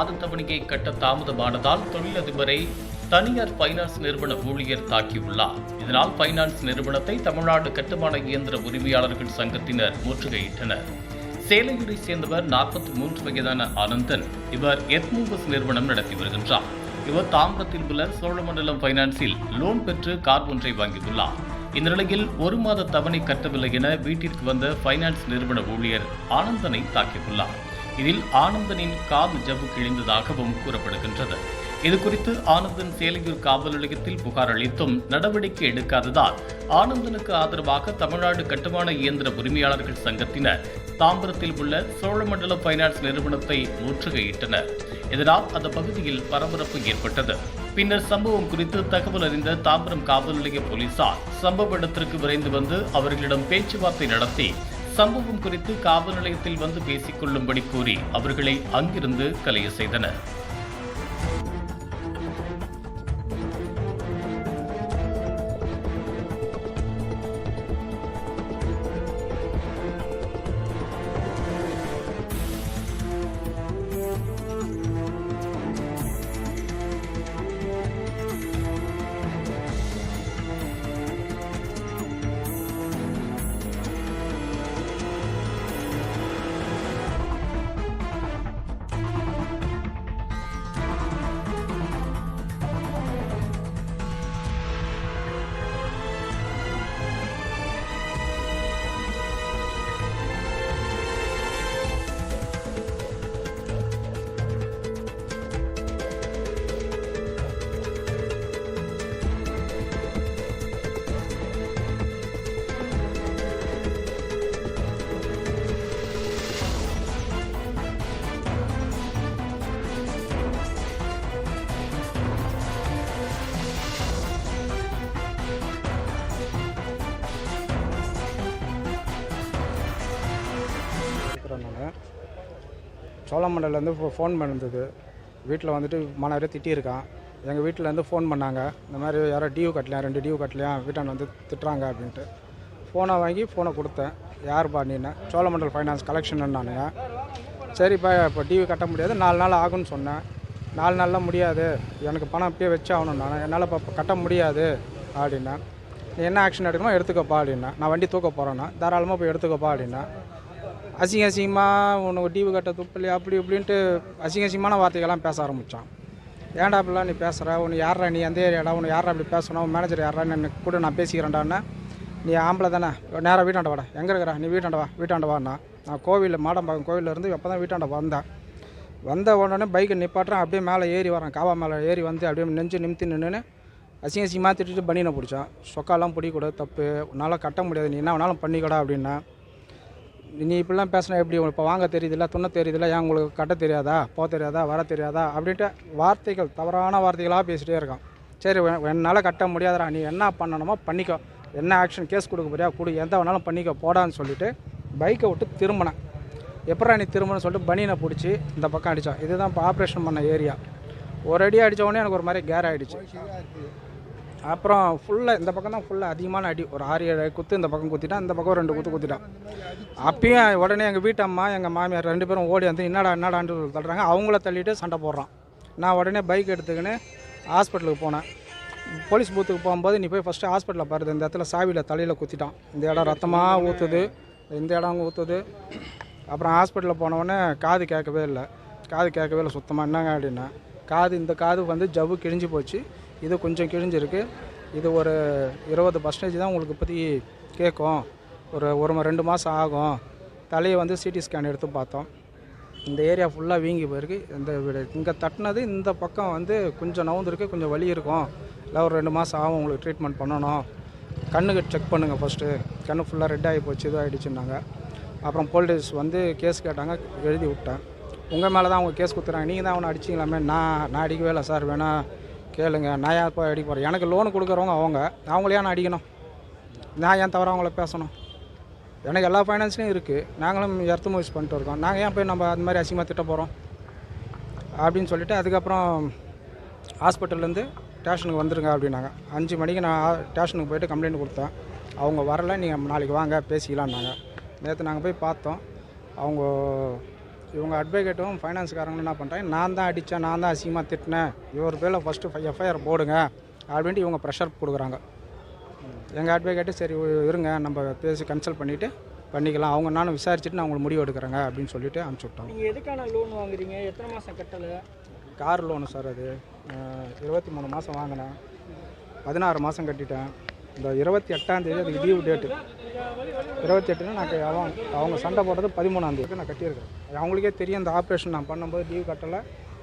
மாத தவணையை கட்ட தாமதமானதால் தொழிலதிபரை தனியார் பைனான்ஸ் நிறுவன ஊழியர் தாக்கியுள்ளார். இதனால் பைனான்ஸ் நிறுவனத்தை தமிழ்நாடு கட்டுமான இயந்திர உரிமையாளர்கள் சங்கத்தினர் முற்றுகையிட்டனர். சேலையூரை சேர்ந்தவர் நாற்பத்தி மூன்று வயதான ஆனந்தன் இவர் எத்மூபஸ் நிறுவனம் நடத்தி வருகின்றார். இவர் தாம்பரத்தில் உள்ள சோழமண்டலம் பைனான்சில் லோன் பெற்று கார் ஒன்றை வாங்கியுள்ளார். இந்த நிலையில் ஒரு மாத தவணை கட்டவில்லை என வீட்டிற்கு வந்த பைனான்ஸ் நிறுவன ஊழியர் ஆனந்தனை தாக்கியுள்ளார். இதில் ஆனந்தனின் காது ஜவ்வு கிழிந்ததாகவும் கூறப்படுகின்றது. இது குறித்து ஆனந்தன் சேலையூர் காவல் நிலையத்தில் புகார் அளித்தும் நடவடிக்கை எடுக்காததால் ஆனந்தனுக்கு ஆதரவாக தமிழ்நாடு கட்டுமான இயந்திர உரிமையாளர்கள் சங்கத்தினர் தாம்பரத்தில் உள்ள சோழமண்டல பைனான்ஸ் நிறுவனத்தை முற்றுகையிட்டனர். இதனால் அந்த பகுதியில் பரபரப்பு ஏற்பட்டது. பின்னர் சம்பவம் குறித்து தகவல் அறிந்த தாம்பரம் காவல் நிலைய போலீசார் சம்பவ இடத்திற்கு விரைந்து வந்து அவர்களிடம் பேச்சுவார்த்தை நடத்தி சம்பவம் குறித்து காவல் நிலையத்தில் வந்து பேசிக் கொள்ளும்படி கூறி அவர்களை அங்கிருந்து கலைய செய்தனர். சோழமண்டலேருந்து ஃபோ ஃபோன் பண்ணிருந்தது வீட்டில் வந்துட்டு மன திட்டியிருக்கான். எங்கள் வீட்டிலேருந்து ஃபோன் பண்ணாங்க. இந்த மாதிரி யாரோ டியூ கட்டலையா ரெண்டு டியூ கட்டலையா வீட்டாண்ட வந்து திட்டுறாங்க அப்படின்ட்டு. ஃபோனை வாங்கி ஃபோனை கொடுத்தேன். யார் பண்ணினேன் சோழமண்டல் ஃபைனான்ஸ் கலெக்ஷன் நானுங்க. சரிப்பா இப்போ டியூ கட்ட முடியாது. நாலு நாள் ஆகும்னு சொன்னேன். நாலு நாளில் முடியாது. எனக்கு பணம் அப்படியே வச்சு ஆகணும் நான். என்னால் இப்போ கட்ட முடியாது அப்படின்னா நீ என்ன ஆக்ஷன் எடுக்கணும் எடுத்துக்கப்பா அப்படின்னா நான் வண்டி தூக்க போகிறேன்னா தாராளமாக போய் எடுத்துக்கப்பா அப்படின்னா அசிங்க அசிங்கமாக உனக்கு டிவி கட்ட துப்பில்லையா அப்படி இப்படின்ட்டு அசிங்க அசிங்கமான வார்த்தைகள்லாம் பேச ஆரம்பித்தான் ஏன்டா அப்படிலாம் நீ பேசுகிற உன்னை யாரா நீ எந்த ஏரியாடா உன்னை யாரா அப்படி பேசணும்? உன் மேனேஜர் யாரா எனக்கு கூட நான் பேசிக்கிறேன்டான்னு. நீ ஆம்பளை தானே? நேராக வீட்டாண்ட வாடா. எங்கே இருக்கிற? நீ வீட்டாண்ட வா வீட்டாண்ட வாண்ணா நான் கோவிலில் மாடம்பாக்கம் கோவிலில் இருந்து எப்போ தான் வீட்டாண்ட வந்தேன். வந்த உடனே பைக்கை நிப்பாட்டுறேன். அப்படியே மேலே ஏறி வரேன். காவா மேலே ஏறி வந்து அப்படியே நெஞ்சு நிமித்தி நின்றுன்னு அசிங்க அசிங்கமாக திட்டிட்டு பனியனை பிடிச்சான். சொக்காலாம் பிடிக்கூடாது தப்பு. உன்னால் கட்ட முடியாது. நீ என்ன வேணாலும் பண்ணிக்கடா அப்படின்னா நீ இப்படிலாம் பேசினா எப்படி? உங்களுக்கு இப்போ வாங்க தெரியுதுல்ல துண்ண தெரியுதுல்ல ஏன் உங்களுக்கு கட்ட தெரியாதா? போக தெரியாதா? வர தெரியாதா? அப்படின்ட்டு வார்த்தைகள் தவறான வார்த்தைகளாக பேசிகிட்டே இருக்கான். சரி என்னால் கட்ட முடியாதடா நீ என்ன பண்ணணுமோ பண்ணிக்கோ. என்ன ஆக்ஷன் கேஸ் கொடுக்க போறியா? கொடு. எந்த வேணாலும் பண்ணிக்கோ போடான்னு சொல்லிட்டு பைக்கை விட்டு திரும்பினேன். எப்படா நீ திரும்பணும்னு சொல்லிட்டு பனியனை பிடிச்சி இந்த பக்கம் அடித்தான் இதுதான் இப்போ ஆப்ரேஷன் பண்ண ஏரியா ஒரு அடி அடித்த உடனே எனக்கு ஒரு மாதிரி கேர் ஆகிடுச்சு அப்புறம் ஃபுல்லாக இந்த பக்கம் தான் ஃபுல்லாக அதிகமான அடி. ஒரு ஆறு ஏழு குத்து இந்த பக்கம் குத்திட்டான் இந்த பக்கம் ரெண்டு குத்து குத்திட்டான் அப்பயும் உடனே எங்கள் வீட்டு அம்மா எங்கள் மாமியார் ரெண்டு பேரும் ஓடி வந்து என்னடா என்னடான்னு தள்ளுறாங்க. அவங்கள தள்ளிட்டு சண்டை போடுறான். நான் உடனே பைக் எடுத்துக்கின்னு ஹாஸ்பிட்டலுக்கு போனேன். போலீஸ் பூத்துக்கு போகும்போது நீ போய் ஃபஸ்ட்டு ஹாஸ்பிட்டலில் பாருது இந்த இடத்துல சாவியில் தலையில் குத்திட்டான். இந்த இடம் ரத்தமாக ஊற்றுது இந்த இடம் ஊற்றுது அப்புறம் ஹாஸ்பிட்டலில் போனவொடனே காது கேட்கவே இல்லை. காது கேட்கவே இல்லை சுத்தமாக என்னங்க அப்படின்னா காது இந்த காது வந்து ஜவ்வு கிழிஞ்சு போச்சு. இது கொஞ்சம் கிழிஞ்சிருக்கு. இது ஒரு இருபது பர்சன்டேஜ் தான் உங்களுக்கு பற்றி கேட்கும். ஒரு ஒரு ரெண்டு மாதம் ஆகும். தலையை வந்து சிடி ஸ்கேன் எடுத்து பார்த்தோம். இந்த ஏரியா ஃபுல்லாக வீங்கி போயிருக்கு. இந்த வீடு இங்கே தட்டினது இந்த பக்கம் வந்து கொஞ்சம் நவுந்துருக்கு கொஞ்சம் வலி இருக்கும். இல்லை ஒரு ரெண்டு மாதம் ஆகும் உங்களுக்கு ட்ரீட்மெண்ட் பண்ணணும். கண்ணுக்கு செக் பண்ணுங்கள் ஃபஸ்ட்டு கண்ணு ஃபுல்லாக ரெட் ஆகி போச்சு இது ஆகிடுச்சுன்னாங்க அப்புறம் போலீஸ் வந்து கேஸ் கேட்டாங்க எழுதி விட்டேன். உங்கள் மேலே தான் அவங்க கேஸ் கொடுத்துறாங்க நீங்கள் தான் அவனை அடிச்சிங்களாமே? நான் நான் அடிக்கவே இல்லை சார். வேணால் கேளுங்க. நான் ஏன் போய் அடிக்க போகிறேன் எனக்கு லோன் கொடுக்குறவங்க அவங்க. அவங்கள நான் அடிக்கணும். நான் ஏன் தவிர அவங்கள பேசணும்? எனக்கு எல்லா ஃபைனான்ஸ்லையும் இருக்குது நாங்களும் எர்த்து மூவிஸ் பண்ணிட்டு இருக்கோம். நாங்கள் ஏன் போய் நம்ம அந்த மாதிரி அசிங்கமாக திட்ட போகிறோம் அப்படின்னு சொல்லிவிட்டு அதுக்கப்புறம் ஹாஸ்பிட்டல்லேருந்து ஸ்டேஷனுக்கு வந்துருங்க அப்படின்னாங்க. அஞ்சு மணிக்கு நான் ஸ்டேஷனுக்கு போயிட்டு கம்ப்ளைண்ட் கொடுத்தேன். அவங்க வரல. நீங்கள் நாளைக்கு வாங்க. பேசிக்கலான்னாங்க நேற்று நாங்கள் போய் பார்த்தோம். அவங்க இவங்க அட்வொகேட்டும் ஃபைனான்ஸ்காரங்களும் என்ன பண்ணுறாங்க நான் தான் அடித்தேன் நான் தான் அசிங்கமாக திட்டினேன். இவர் பேரில் ஃபஸ்ட்டு எஃப்ஐஆர் போடுங்க. அப்படின்ட்டு இவங்க ப்ரெஷர் கொடுக்குறாங்க. எங்கள் அட்வொகேட்டு சரி இருங்க நம்ம பேசி கன்சல்ட் பண்ணிவிட்டு பண்ணிக்கலாம். அவங்க நானும் விசாரிச்சுட்டு நான் உங்களுக்கு முடிவு எடுக்கிறேங்க அப்படின்னு சொல்லிட்டு அனுப்பிச்சி விட்டோம் நீங்கள் எதுக்கான லோன் வாங்குறீங்க? எத்தனை மாதம் கட்டலை? கார் லோனு சார் அது. இருபத்தி மூணு மாதம் வாங்கினேன். பதினாறு மாதம் கட்டிட்டேன். இந்த இருபத்தி எட்டாம் தேதி அதுக்கு லீவ் டேட்டு இருபத்தி எட்டுனா நான் க- அவங்க அவங்க சண்டை போட்டது பதிமூணாந்தேதிக்கு நான் கட்டியிருக்கேன் அவங்களுக்கே தெரியும். இந்த ஆப்ரேஷன் நான் பண்ணும்போது லீவ் கட்டலை.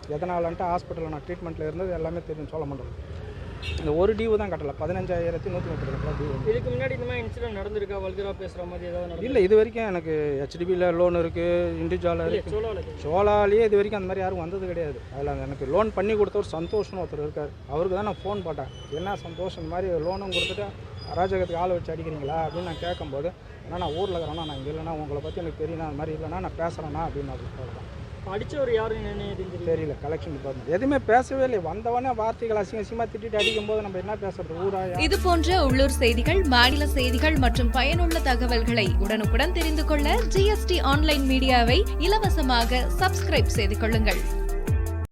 எதனாலன்ட்டு ஹாஸ்பிட்டலில் நான் ட்ரீட்மெண்ட்டில் இருந்தது எல்லாமே தெரியும் சொல்ல மாட்டேன் இந்த ஒரு டியூ தான் கட்டலை. பதினஞ்சாயிரத்தி நூற்றி முப்பது ரூபா டியூ இதுக்கு முன்னாடி இந்த மாதிரி இன்சிடென்ட் நடந்திருக்கா? வல்கரா பேசுகிற மாதிரி ஏதாவது இல்லை இது வரைக்கும் எனக்கு ஹெச்டிபியில் லோன் இருக்குது இண்டிவிஜுவலாக இருக்குது சோலாலேயே இது வரைக்கும் அந்த மாதிரி யாரும் வந்தது கிடையாது. அதில் எனக்கு லோன் பண்ணி கொடுத்த ஒரு சந்தோஷம்னு ஒருத்தர் இருக்கார். அவருக்கு தான் நான் ஃபோன் போட்டேன். என்ன சந்தோஷம்? இந்த மாதிரி லோனும் கொடுத்துட்டு அராஜகத்துக்கு ஆளை வச்சு அடிக்கிறீங்களா? அப்படின்னு நான் கேட்கும்போது ஆனால் நான் ஊரில் இருக்கிறேன்னா நான் இங்கே இல்லைனா உங்களை பற்றி எனக்கு தெரியும் அந்த மாதிரி இல்லைனா நான் பேசுகிறேன்னா அப்படின்னு நான் சொல்கிறேன் அடிச்சவர் யாருன்னு தெரியல. கலெக்ஷன் டிபார்ட்மெண்ட் எதுவுமே பேசவே இல்லை வந்தவொடனே வார்த்தைகள் அசிங்க அசிங்கமாக திட்டிட்டு அடிக்கும்போது நம்ம என்ன பேசுறது? ஊரா இது போன்ற உள்ளூர் செய்திகள் மாநில செய்திகள் மற்றும் பயனுள்ள தகவல்களை உடனுக்குடன் தெரிந்து கொள்ள ஜிஎஸ்டி ஆன்லைன் மீடியாவை இலவசமாக சப்ஸ்கிரைப் செய்து கொள்ளுங்கள்.